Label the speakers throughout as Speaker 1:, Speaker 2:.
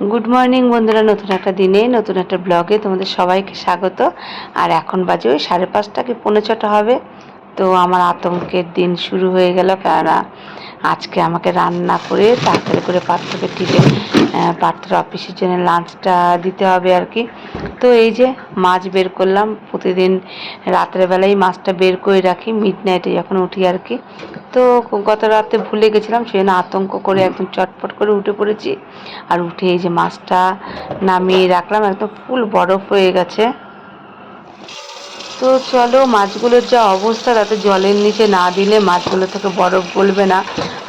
Speaker 1: Good morning বন্ধুরা। নতুন একটা দিনে, নতুন একটা ব্লগে তোমাদের সবাইকে স্বাগত। আর এখন বাজে ওই সাড়ে পাঁচটা কি পৌনে ছটা হবে? তো আমার আতঙ্কের দিন শুরু হয়ে গেল কেননা আজকে আমাকে রান্না করে তাড়াতাড়ি করে পাত্রকে টিফিন পাত্র অফিসের জন্য লাঞ্চটা দিতে হবে আর কি। তো এই যে মাছ বের করলাম, প্রতিদিন রাতের বেলায় মাছটা বের করে রাখি মিড নাইটে যখন উঠি আর কি। তো গত রাতে ভুলে গেছিলাম সেই জন্য আতঙ্ক করে একদম চটপট করে উঠে পড়েছি। আর উঠে এই যে মাছটা নামিয়ে রাখলাম, একদম ফুল বরফ হয়ে গেছে। তো চলো, মাছগুলোর যা অবস্থা, তাতে জলের নিচে না দিলে মাছগুলো থেকে বরফ গলবে না।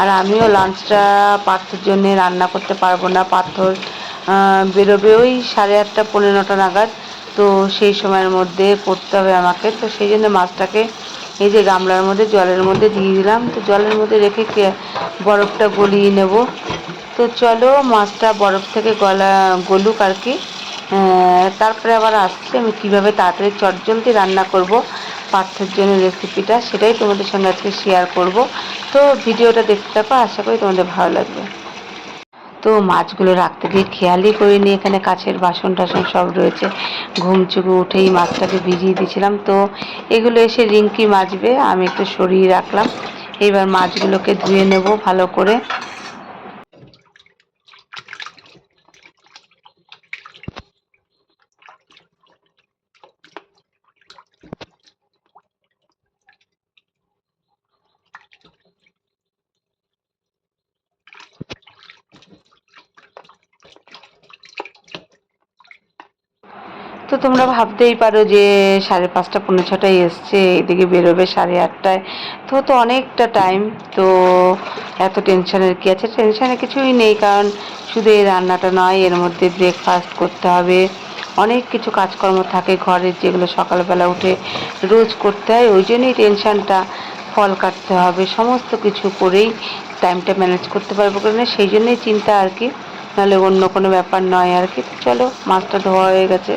Speaker 1: আর আমিও লাঞ্চটা পাথর জন্যে রান্না করতে পারব না। পাথর বেরোবে ওই সাড়ে আটটা পনেরো নটা নাগাদ। তো সেই সময়ের মধ্যে করতে হবে আমাকে। তো সেই জন্য মাছটাকে এই যে গামলার মধ্যে, জলের মধ্যে দিয়ে দিলাম। তো জলের মধ্যে রেখে বরফটা গলিয়ে নেব। তো চলো, মাছটা বরফ থেকে গলা, গলুক আর কি। তারপরে আবার আসছে আমি কীভাবে তাড়াতাড়ি চটজলদি রান্না করব পার্থের জন্য রেসিপিটা সেটাই তোমাদের সঙ্গে আজকে শেয়ার করব। তো ভিডিওটা দেখতে থাকো, আশা করি তোমাদের ভালো লাগবে। তো মাছগুলো রাখতে গিয়ে খেয়ালই করিনি, এখানে কাছের বাসন টাসন সব রয়েছে। ঘুম চুকু উঠেই মাছটাকে ভিজিয়ে দিয়েছিলাম। তো এগুলো এসে রিঙ্কি মাজবে, আমি একটু সরিয়ে রাখলাম। এবার মাছগুলোকে ধুয়ে নেব ভালো করে। তো তোমরা ভাবতেই পারো যে সাড়ে পাঁচটা পনেরো ছটায় এসছে, এদিকে বেরোবে সাড়ে আটটায়। তো তো অনেকটা টাইম তো এত টেনশনের কী আছে? টেনশনের কিছুই নেই, কারণ শুধু এই রান্নাটা নয়, এর মধ্যে ব্রেকফাস্ট করতে হবে। অনেক কিছু কাজকর্ম থাকে ঘরের, যেগুলো সকালবেলা উঠে রোজ করতে হয়, ওই জন্যই টেনশানটা ফল কাটতে হবে। সমস্ত কিছু করেই টাইমটা ম্যানেজ করতে পারব না সেই জন্যই চিন্তা আর কি। নাহলে অন্য কোনো ব্যাপার নয় আর কি। চলো, মাছটা ধোয়া হয়ে গেছে।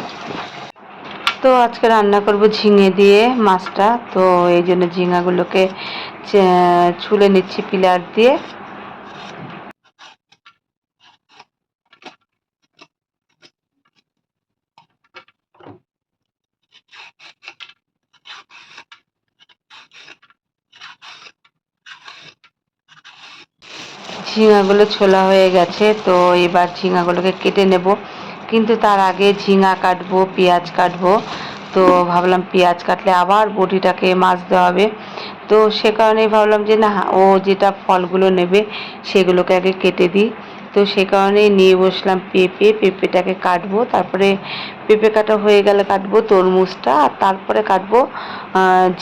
Speaker 1: তো আজকে রান্না করব ঝিঙে দিয়ে মাছটা। তো এই জন্য ঝিঙাগুলোকে ছুলে নিচ্ছি পিলার দিয়ে। ঝিঙাগুলো ছোলা হয়ে গেছে, তো এবার ঝিঙাগুলোকে কেটে নেব। কিন্তু তার আগে ঝিঙা কাটবো, পেঁয়াজ কাটবো। তো ভাবলাম পেঁয়াজ কাটলে আবার বটিটাকে মাজতে হবে। তো সে কারণেই ভাবলাম যে না, ও যেটা ফলগুলো নেবে সেগুলোকে আগে কেটে দিই। তো সে কারণে নিয়ে বসলাম পেঁপে, পেঁপেটাকে কাটবো, তারপরে পেঁপে কাটা হয়ে গেলে কাটবো তরমুজটা, আর তারপরে কাটবো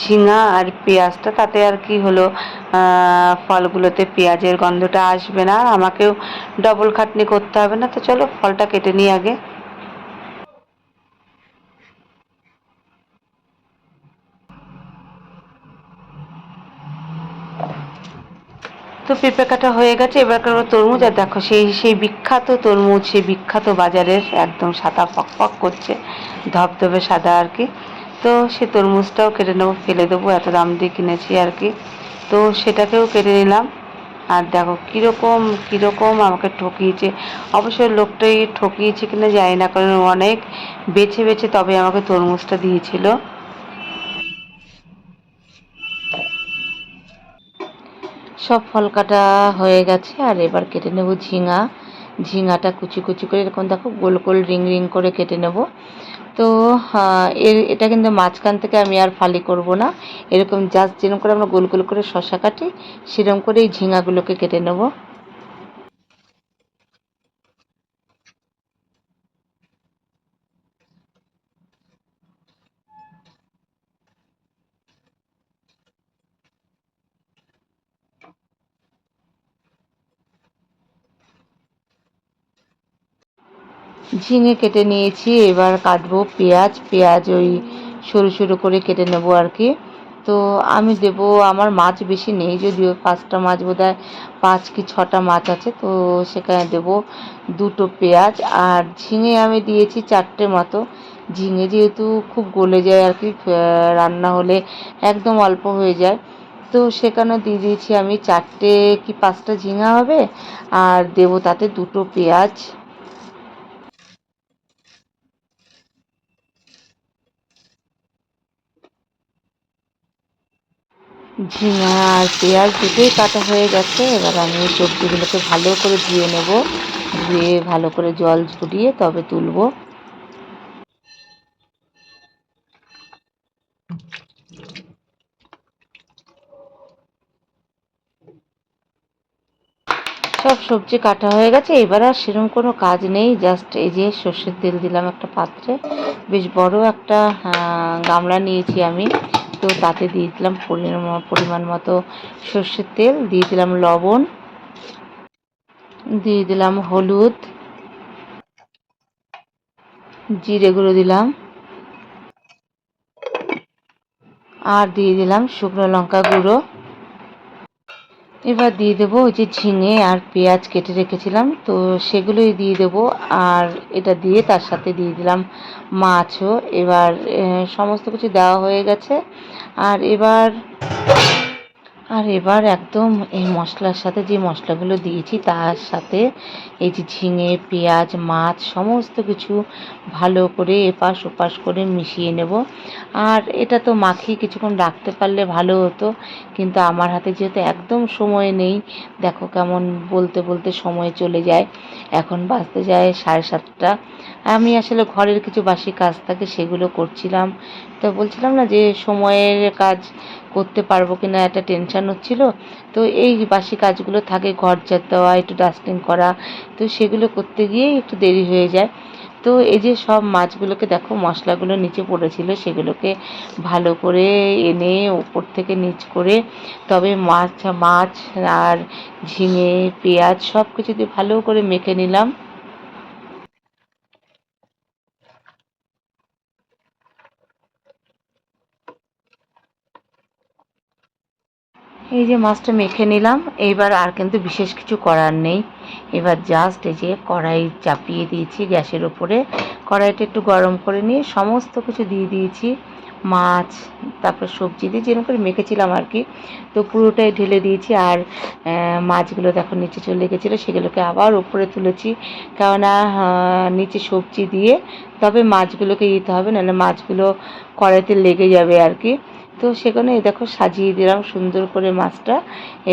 Speaker 1: ঝিঙা আর পেঁয়াজটা, তাতে আর কি হলো ফলগুলোতে পেঁয়াজের গন্ধটা আসবে না আমাকেও ডবল খাটনি করতে হবে না, তো চলো ফলটা কেটে নিই আগে। তো পেঁপে কাটা হয়ে গেছে, এবার কারও তরমুজ, আর দেখো সেই সেই বিখ্যাত তরমুজ, সেই বিখ্যাত বাজারের একদম সাদা ফক ফক করছে, ধবধবে সাদা আর কি। তো সে তরমুজটাও কেটে নেব, ফেলে দেবো, এত দাম দিয়ে কিনেছি আর কি। তো সেটাকেও কেটে নিলাম। আর দেখো কীরকম কীরকম আমাকে ঠকিয়েছে। অবশ্যই লোকটাই ঠকিয়েছে কিনা জানি না, কারণ অনেক বেছে বেছে তবে আমাকে তরমুজটা দিয়েছিল। সব ফল কাটা হয়ে গেছে, আর এবার কেটে নেব ঝিঙা। ঝিঙাটা কুচি কুচি করে, এরকম দেখো গোল গোল রিং রিং করে কেটে নেব। তো এর, এটা কিন্তু মাঝখান থেকে আমি আর ফালি করব না। এরকম জাস্ট যেরকম করে আমরা গোল গোল করে শশা কাটি, সেরকম করে এই ঝিঙাগুলোকে কেটে নেব। ঝিঙে কেটে নিয়েছি, এবার কাটবো পেঁয়াজ। পেঁয়াজ ওই সরু সরু করে কেটে নেব আর কি। তো আমি দেব, আমার মাছ বেশি নেই, যদিও পাঁচটা মাছ বোধ পাঁচ কি ছটা মাছ আছে, তো সেখানে দেব দুটো পেঁয়াজ। আর ঝিঙে আমি দিয়েছি চারটে মতো। ঝিঙে যেহেতু খুব গলে যায় আর কি রান্না হলে একদম অল্প হয়ে যায়। তো সেখানে দিয়ে দিয়েছি আমি চারটে কি পাঁচটা ঝিঙা হবে, আর দেবো তাতে দুটো পেঁয়াজ। ঝিঙা আর পেঁয়াজ দুটোই কাটা হয়ে গেছে। এবার আমি সবজিগুলোকে ভালো করে ধুয়ে নেব। ধুয়ে ভালো করে জল ঝরিয়ে তবে তুলবো। সব সবজি কাটা হয়ে গেছে। এবার আর সেরকম কোনো কাজ নেই। জাস্ট এই যে সর্ষের তেল দিলাম একটা পাত্রে। বেশ বড় একটা গামলা নিয়েছি আমি। তো তাতে দিয়ে দিলাম পরিমাণ মতো সর্ষের তেল, দিয়ে দিলাম লবণ, দিয়ে দিলাম হলুদ, জিরে গুঁড়ো দিলাম, আর দিয়ে দিলাম শুকনো লঙ্কা গুঁড়ো। এবার দিয়ে দেবো ওই যে ঝিঙে আর পেঁয়াজ কেটে রেখেছিলাম, তো সেগুলোই দিয়ে দেবো। আর এটা দিয়ে তার সাথে দিয়ে দিলাম মাছও। এবার সমস্ত কিছু দেওয়া হয়ে গেছে। আর এবার আর এবার একদম এই মশলার সাথে যে মশলাগুলো দিয়েছি, তার সাথে এই যে ঝিঙে, পেঁয়াজ, মাছ, সমস্ত কিছু ভালো করে এপাশ ওপাশ করে মিশিয়ে নেব। আর এটা তো মাখিয়ে কিছুক্ষণ রাখতে পারলে ভালো হতো, কিন্তু আমার হাতে যেহেতু একদম সময় নেই, দেখো কেমন বলতে বলতে সময় চলে যায়। এখন বাঁচতে যায় সাড়ে সাতটা। আমি আসলে ঘরের কিছু বাসি কাজ থাকে সেগুলো করছিলাম। তো বলছিলাম না যে সময়ের কাজ করতে পারব কি না একটা টেনশন হচ্ছিল। তো এই বাসি কাজগুলো থাকে ঘর ঝাড় দেওয়া একটু ডাস্টিং করা, তো সেগুলো করতে গিয়েই একটু দেরি হয়ে যায়। তো এই যে সব মাছগুলোকে দেখো মশলাগুলো নিচে পড়েছিল, সেগুলোকে ভালো করে এনে ওপর থেকে নিচ করে তবে মাছ মাছ আর ঝিঙে, পেঁয়াজ সব কিছু দিয়ে ভালো করে মেখে নিলাম। এই যে মাছটা মেখে নিলাম, এইবার আর কিন্তু বিশেষ কিছু করার নেই। এবার জাস্ট এই যে কড়াই চাপিয়ে দিয়েছি গ্যাসের উপরে। কড়াইটা একটু গরম করে নিয়ে সমস্ত কিছু দিয়ে দিয়েছি। মাছ, তারপর সবজি দিয়ে যেরকম করে মেখেছিলাম আর কি, তো পুরোটাই ঢেলে দিয়েছি। আর মাছগুলো দেখো নিচে চলে গেছিল, সেগুলোকে আবার উপরে তুলেছি। কেননা নিচে সবজি দিয়ে তবে মাছগুলোকে দিতে হবে, নাহলে মাছগুলো কড়াইতে লেগে যাবে আর কি। তো সেখানে দেখো সাজিয়ে দিলাম সুন্দর করে মাছটা।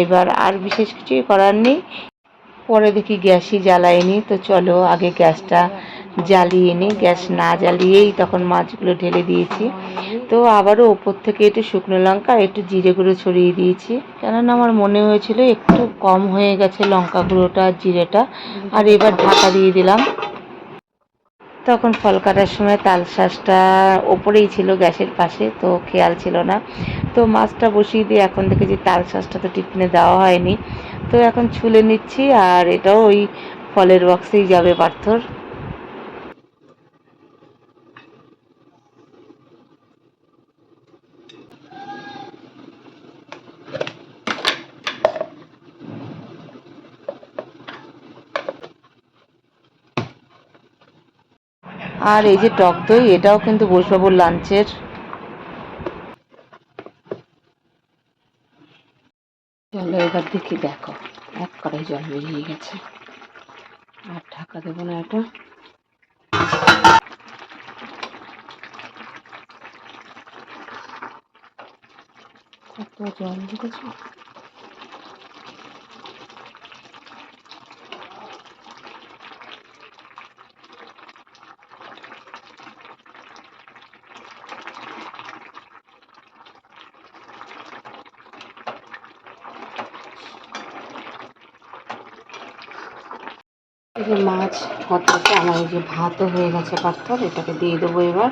Speaker 1: এবার আর বিশেষ কিছুই করার নেই। পরে দেখি গ্যাসই জ্বালাইনি তো চলো আগে গ্যাসটা জ্বালিয়ে নিই গ্যাস না জ্বালিয়েই তখন মাছগুলো ঢেলে দিয়েছি। তো আবারও ওপর থেকে একটু শুকনো লঙ্কা একটু জিরে গুঁড়ো ছড়িয়ে দিয়েছি। কেননা আমার মনে হয়েছিল একটু কম হয়ে গেছে লঙ্কা গুঁড়োটা জিরেটা। আর এবার ঢাকা দিয়ে দিলাম। তখন ফল কাটার সময় তাল শাঁসটা ওপরেই ছিল গ্যাসের পাশে, তো খেয়াল ছিল না। তো মাছটা বসিয়ে দিয়ে এখন দেখেছি তাল শাঁসটা তো টিফিনে দেওয়া হয়নি। তো এখন ছুলে নিচ্ছি আর এটাও ওই ফলের বক্সেই যাবে পার্থর। আর এই যে টক দই, এটাও কিন্তু বসবাবুর লাঞ্চের। চলো এবার দেখি, দেখো, এক কড়াই জল বেরিয়ে গেছে। আর ঢাকা দেবো না এটা। কত জল দিয়েছ? যে মাছ হতে আমার এই যে ভাতও হয়ে গেছে পাথর এটাকে দিয়ে দেবো এবার।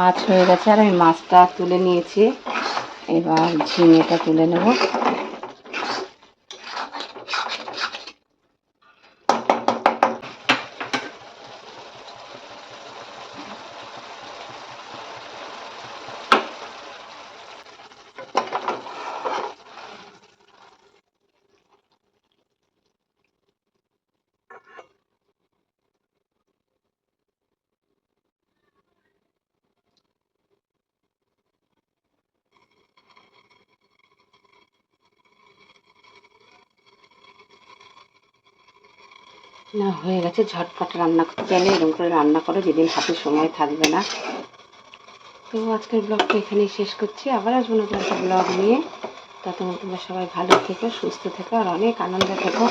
Speaker 1: মাছ হয়ে গেছে আর আমি মাছটা তুলে নিয়েছি। এবার ঝিঙেটা তুলে নেব। না, হয়ে গেছে, ঝটপট রান্না করতে চাইলে এরকম করে রান্না করো, যেদিন হাতে সময় থাকবে না। তো আজকের ব্লগটা এখানেই শেষ করছি। আবার আসব নতুন একটা ব্লগ নিয়ে। ততক্ষণ তোমরা সবাই ভালো থেকো, সুস্থ থেকো, আর অনেক আনন্দে থেকো।